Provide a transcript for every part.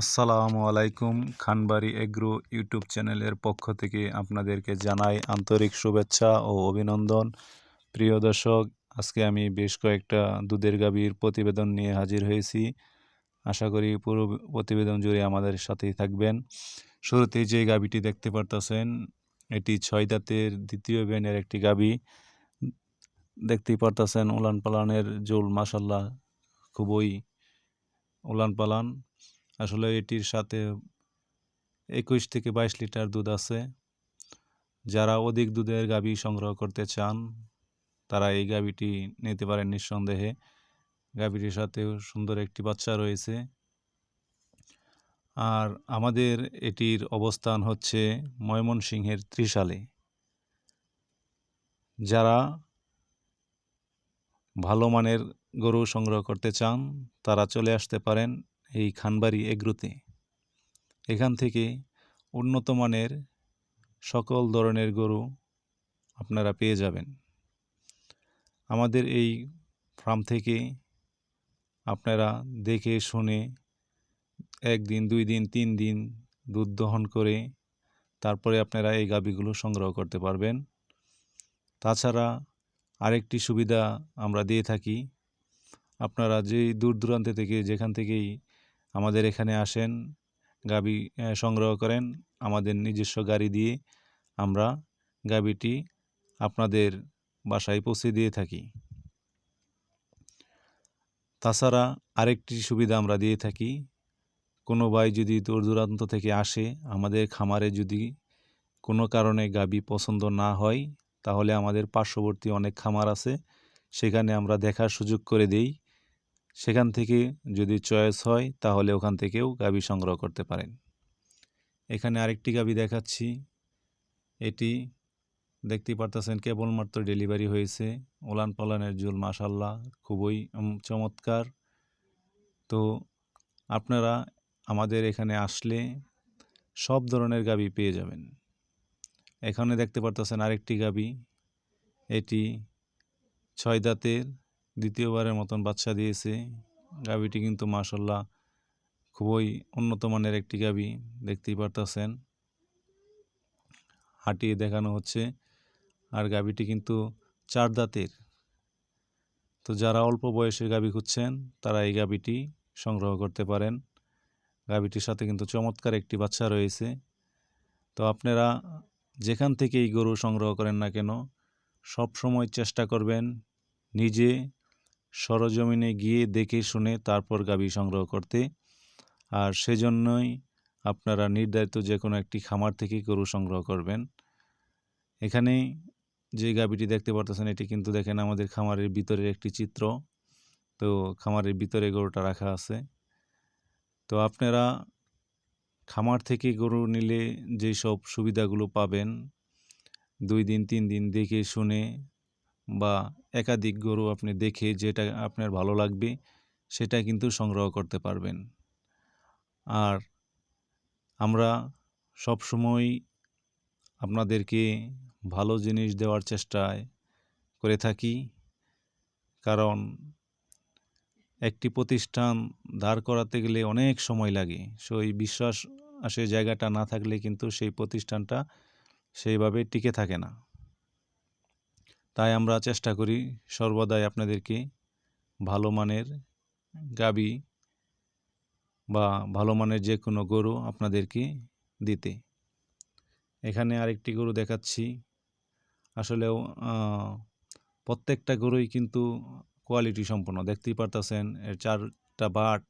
আসসালামু আলাইকুম, Khanbari agro YouTube চ্যানেলের পক্ষ থেকে আপনাদেরকে জানাই আন্তরিক শুভেচ্ছা ও অভিনন্দন। প্রিয় দর্শক, আজকে আমি বেশ কয়েকটা দুধের গাভীর প্রতিবেদন নিয়ে হাজির হয়েছি। আশা করি পুরো প্রতিবেদন জুড়ে আমাদের সাথেই থাকবেন। শুরুতেই যে গাভীটি দেখতে পারতেছেন, এটি ছয় দাঁতের দ্বিতীয় ব্যানের একটি গাভী। দেখতেই পারতেছেন উলান পালানের জোল মাসাল্লাহ খুবই উলান পালান। আসলে এটির সাথে একুশ থেকে বাইশ লিটার দুধ আছে। যারা অধিক দুধের গাভী সংগ্রহ করতে চান, তারা এই গাভীটি নিতে পারেন নিঃসন্দেহে। গাভীটির সাথেও সুন্দর একটি বাচ্চা রয়েছে। আর আমাদের এটির অবস্থান হচ্ছে ময়মনসিংহের ত্রিশালে। যারা ভালো মানের গরু সংগ্রহ করতে চান, তারা চলে আসতে পারেন এই খানবাড়ি এগ্রোতে। এখান থেকে উন্নত মানের সকল ধরনের গরু আপনারা পেয়ে যাবেন। আমাদের এই ফার্ম থেকে আপনারা দেখে শুনে একদিন, দুই দিন, তিন দিন দুধ দহন করে তারপরে আপনারা এই গাভীগুলো সংগ্রহ করতে পারবেন। তাছাড়া আরেকটি সুবিধা আমরা দিয়ে থাকি, আপনারা যেই দূর দূরান্ত থেকে, যেখান থেকেই আমাদের এখানে আসেন, গাবি সংগ্রহ করেন আমাদের নিজস্ব গাড়ি দিয়ে আমরা গাবিটি আপনাদের বাসায় পৌঁছে দিয়ে থাকি। তাছাড়া আরেকটি সুবিধা আমরা দিয়ে থাকি, কোনো ভাই যদি দূর দূরান্ত থেকে আসে, আমাদের খামারে যদি কোনো কারণে গাবি পছন্দ না হয়, তাহলে আমাদের পার্শ্ববর্তী অনেক খামার আছে, সেখানে আমরা দেখার সুযোগ করে দেই। সেখান থেকে যদি চয়েস হয়, তাহলে ওখান থেকেও গাবি সংগ্রহ করতে পারেন। এখানে আরেকটি গাবি দেখাচ্ছি। এটি দেখতে পারতেছেন কেবলমাত্র ডেলিভারি হয়েছে। ওলান পালানের জুল মাসাল্লাহ খুবই চমৎকার। তো আপনারা আমাদের এখানে আসলে সব ধরনের গাবি পেয়ে যাবেন। এখানে দেখতে পারতেছেন আরেকটি গাবি। এটি ছয় দাঁতের দ্বিতীয়বারের মতন বাচ্চা দিয়েছে। গাভীটি কিন্তু মাসাল্লাহ খুবই উন্নত মানের একটি গাভী, দেখতেই পারতেছেন। হাঁটিয়ে দেখানো হচ্ছে আর গাভীটি কিন্তু চার দাঁতের। তো যারা অল্প বয়সের গাভী খুঁজছেন, তারা এই গাভীটি সংগ্রহ করতে পারেন। গাভীটির সাথে কিন্তু চমৎকার একটি বাচ্চা রয়েছে। তো আপনারা যেখান থেকে এই গরু সংগ্রহ করেন না কেন সব সময় চেষ্টা করবেন নিজে সরজমিনে গিয়ে দেখে শুনে তারপর গাভী সংগ্রহ করতে। আর সেজন্যই আপনারা নির্ধারিত যে কোনো একটি খামার থেকে গরু সংগ্রহ করবেন। এখানে যে গাভীটি দেখতে পারতেছেন, এটি কিন্তু দেখেন আমাদের খামারের ভিতরের একটি চিত্র। তো খামারের ভিতরে গরুটা রাখা আছে। তো আপনারা খামার থেকে গরু নিলে যেসব সুবিধাগুলো পাবেন, দুই দিন, তিন দিন দেখে শুনে বা একাধিক গরু আপনি দেখে যেটা আপনার ভালো লাগবে, সেটা কিন্তু সংগ্রহ করতে পারবেন। আর আমরা সব সময় আপনাদেরকে ভালো জিনিস দেওয়ার চেষ্টায় করে থাকি, কারণ একটি প্রতিষ্ঠান দাঁড় করাতে গেলে অনেক সময় লাগে। সেই বিশ্বাস, সে জায়গাটা না থাকলে কিন্তু সেই প্রতিষ্ঠানটা সেইভাবে টিকে থাকে না। তাই আমরা চেষ্টা করি সর্বদাই আপনাদেরকে ভালো মানের গাবি বা ভালো মানের যে কোনো গরু আপনাদেরকে দিতে। এখানে আরেকটি গরু দেখাচ্ছি। আসলেও প্রত্যেকটা গরুই কিন্তু কোয়ালিটি সম্পন্ন। দেখতেই পারতেছেন, এর চারটা বাট,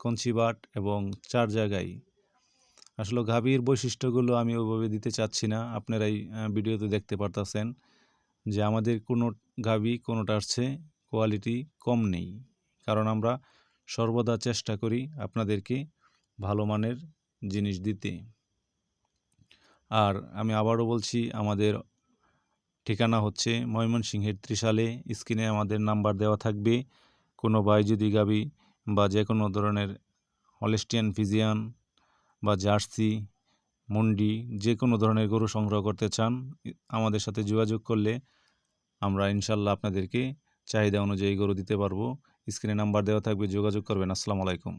কঞ্চি বাট এবং চার জায়গায়। আসলে গাভীর বৈশিষ্ট্যগুলো আমি ওইভাবে দিতে চাচ্ছি না। আপনারাই ভিডিওতে দেখতে পারতেছেন। যে আমাদের কোনো গাবি কোনোটার চেয়ে কোয়ালিটি কম নেই। কারণ আমরা সর্বদা চেষ্টা করি আপনাদেরকে ভালো মানের জিনিস দিতে। আর আমি আবারও বলছি, আমাদের ঠিকানা হচ্ছে ময়মনসিংহের ত্রিশালে। স্ক্রিনে আমাদের নাম্বার দেওয়া থাকবে। কোনো ভাই যদি গাবি বা যে কোনো ধরনের হলেস্টিয়ান ফিজিয়ান বা জার্সি মুন্ডি, যে কোনো ধরনের গরু সংগ্রহ করতে চান আমাদের সাথে যোগাযোগ করলে আমরা ইনশাল্লাহ আপনাদেরকে চাহিদা অনুযায়ী গরু দিতে পারব। স্ক্রিনে নাম্বার দেওয়া থাকবে, যোগাযোগ করবেন। আসসালামু আলাইকুম।